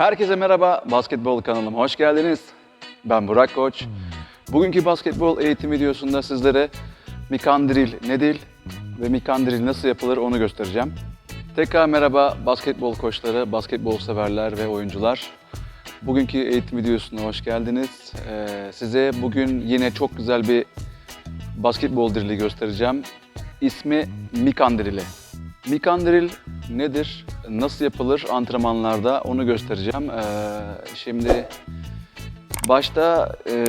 Herkese merhaba, basketbol kanalıma hoş geldiniz. Ben Burak Koç. Bugünkü basketbol eğitim videosunda sizlere mikandril nedir ve mikandril nasıl yapılır onu göstereceğim. Tekrar merhaba basketbol koçları, basketbol severler ve oyuncular. Bugünkü eğitim videosuna hoş geldiniz. Ee, size bugün yine çok güzel bir basketbol drili göstereceğim. İsmi mikandrili. Mikandril nedir? Nasıl yapılır antrenmanlarda onu göstereceğim. Ee, şimdi başta e,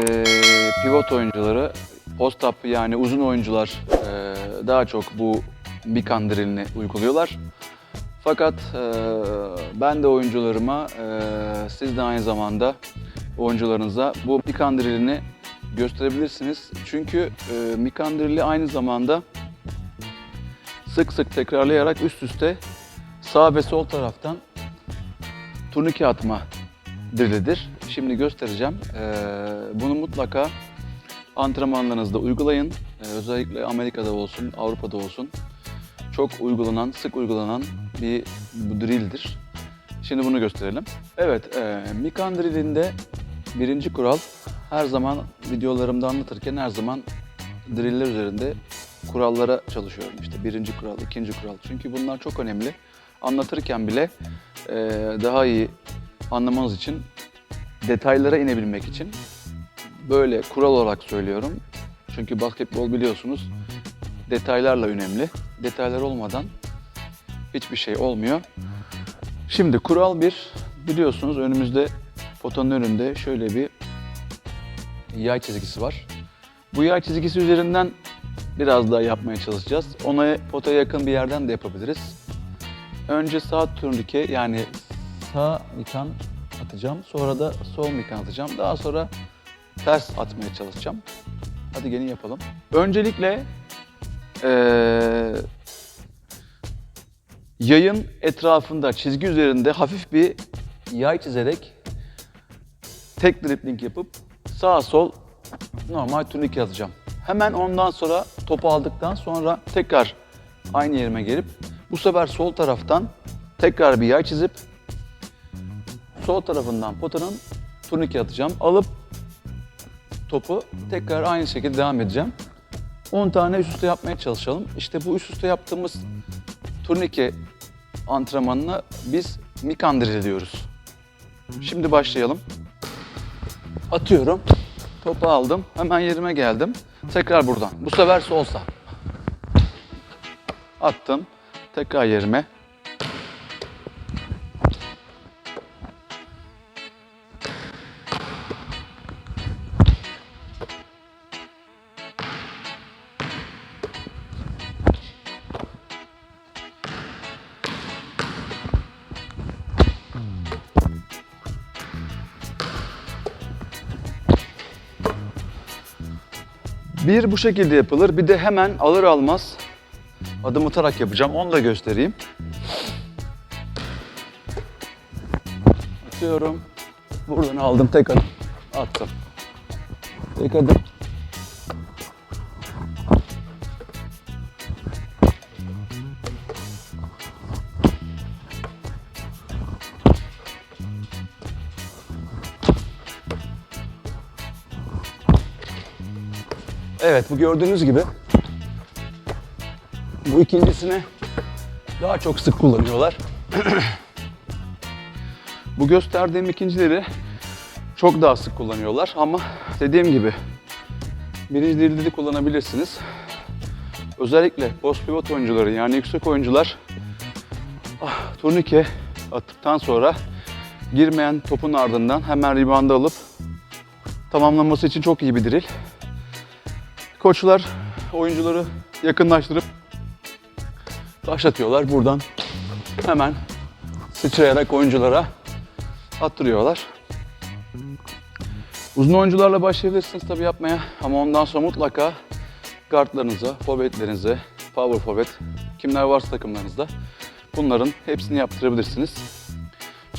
pivot oyuncuları, post-up yani uzun oyuncular e, daha çok bu mikandrilini uyguluyorlar. Fakat e, ben de oyuncularıma, e, siz de aynı zamanda oyuncularınıza bu mikandrilini gösterebilirsiniz. Çünkü e, mikandrili aynı zamanda sık sık tekrarlayarak üst üste sağ ve sol taraftan turnike atma drilidir. Şimdi göstereceğim. Ee, bunu mutlaka antrenmanlarınızda uygulayın. Ee, özellikle Amerika'da olsun, Avrupa'da olsun. Çok uygulanan, sık uygulanan bir drilldir. Şimdi bunu gösterelim. Evet, e, Mikan drillinde birinci kural her zaman videolarımda anlatırken her zaman driller üzerinde kurallara çalışıyorum. İşte birinci kural, ikinci kural. Çünkü bunlar çok önemli. Anlatırken bile e, daha iyi anlamanız için, detaylara inebilmek için böyle kural olarak söylüyorum. Çünkü basketbol biliyorsunuz detaylarla önemli. Detaylar olmadan hiçbir şey olmuyor. Şimdi kural bir biliyorsunuz önümüzde potanın önünde şöyle bir yay çizgisi var. Bu yay çizgisi üzerinden biraz daha yapmaya çalışacağız. Ona potaya yakın bir yerden de yapabiliriz. Önce sağ turnike yani sağ nikan atacağım. Sonra da sol nikan atacağım. Daha sonra ters atmaya çalışacağım. Hadi gelin yapalım. Öncelikle eee, yayın etrafında çizgi üzerinde hafif bir yay çizerek tek dribbling yapıp sağ sol normal turnike atacağım. Hemen ondan sonra topu aldıktan sonra tekrar aynı yerime gelip bu sefer sol taraftan tekrar bir yay çizip sol tarafından potanın turnike atacağım. Alıp topu tekrar aynı şekilde devam edeceğim. 10 tane üst üste yapmaya çalışalım. İşte bu üst üste yaptığımız turnike antrenmanına biz mikandril diyoruz. Şimdi başlayalım. Atıyorum. Topu aldım. Hemen yerime geldim. Tekrar buradan. Bu sefer sol sağ. Attım. Tekrar yerime. Bir bu şekilde yapılır. Bir de hemen alır almaz adım atarak yapacağım. Onu da göstereyim. Atıyorum. Buradan aldım tek adım. Attım. Tek adım. Evet bu gördüğünüz gibi bu ikincisini daha çok sık kullanıyorlar. bu gösterdiğim ikincileri çok daha sık kullanıyorlar ama dediğim gibi birinci dilde de kullanabilirsiniz. Özellikle post pivot oyuncuları yani yüksek oyuncular ah, turnike attıktan sonra girmeyen topun ardından hemen reboundı alıp tamamlaması için çok iyi bir drill. Koçlar oyuncuları yakınlaştırıp taşlatıyorlar. Buradan hemen sıçrayarak oyunculara attırıyorlar. Uzun oyuncularla başlayabilirsiniz tabii yapmaya ama ondan sonra mutlaka guardlarınıza, forvetlerinize, power forvet, kimler varsa takımlarınızda bunların hepsini yaptırabilirsiniz.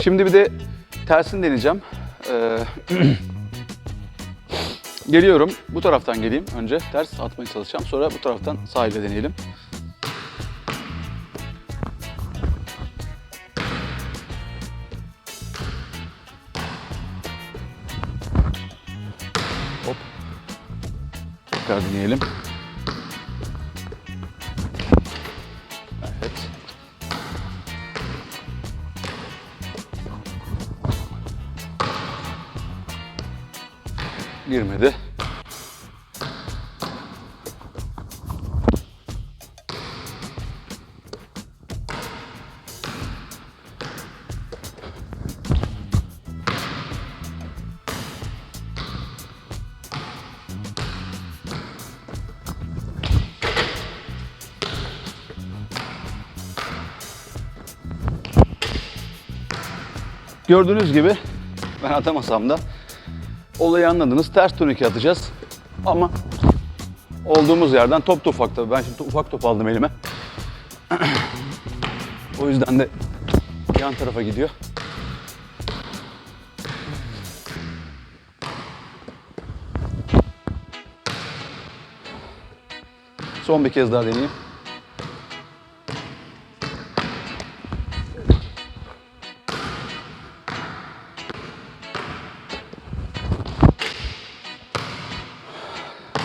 Şimdi bir de tersini deneyeceğim. Ee, Geliyorum. Bu taraftan geleyim. Önce ters atmaya çalışacağım. Sonra bu taraftan sahile deneyelim. Hop. Tekrar deneyelim. Girmedi. Gördüğünüz gibi ben atamasam da olayı anladınız. Ters turnike atacağız. Ama olduğumuz yerden top da ufak tabii. Ben şimdi ufak top aldım elime. o yüzden de yan tarafa gidiyor. Son bir kez daha deneyeyim.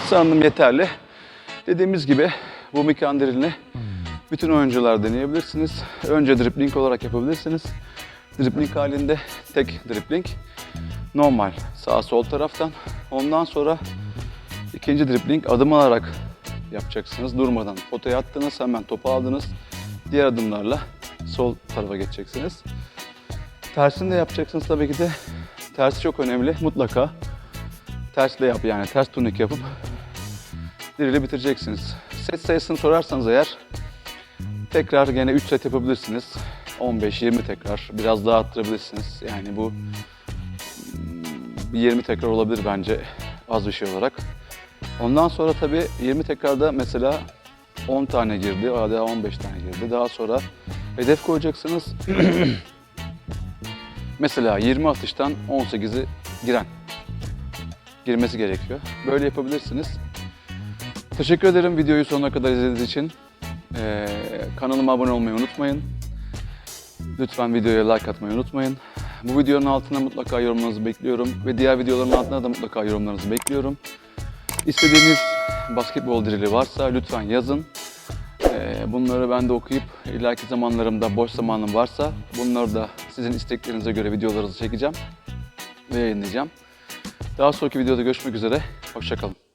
Sanırım yeterli. Dediğimiz gibi bu mikandrilini bütün oyuncular deneyebilirsiniz. Önce dribbling olarak yapabilirsiniz. Dribbling halinde tek dribbling. Normal sağ sol taraftan. Ondan sonra ikinci dribbling adım alarak yapacaksınız. Durmadan potaya attınız hemen topu aldınız. Diğer adımlarla sol tarafa geçeceksiniz. Tersini de yapacaksınız tabii ki de. Tersi çok önemli. Mutlaka tersle yap yani ters turnik yapıp diriyle bitireceksiniz. Set sayısını sorarsanız eğer tekrar gene 3 set yapabilirsiniz. 15-20 tekrar biraz daha arttırabilirsiniz. Yani bu hmm, bir 20 tekrar olabilir bence az bir şey olarak. Ondan sonra tabii 20 tekrarda mesela 10 tane girdi, ya 15 tane girdi. Daha sonra hedef koyacaksınız. mesela 20 atıştan 18'i giren girmesi gerekiyor. Böyle yapabilirsiniz. Teşekkür ederim videoyu sonuna kadar izlediğiniz için. Ee, kanalıma abone olmayı unutmayın. Lütfen videoya like atmayı unutmayın. Bu videonun altına mutlaka yorumlarınızı bekliyorum. Ve diğer videoların altına da mutlaka yorumlarınızı bekliyorum. İstediğiniz basketbol drili varsa lütfen yazın. Ee, bunları ben de okuyup ileriki zamanlarımda boş zamanım varsa bunları da sizin isteklerinize göre videolarınızı çekeceğim ve yayınlayacağım. Daha sonraki videoda görüşmek üzere. Hoşçakalın.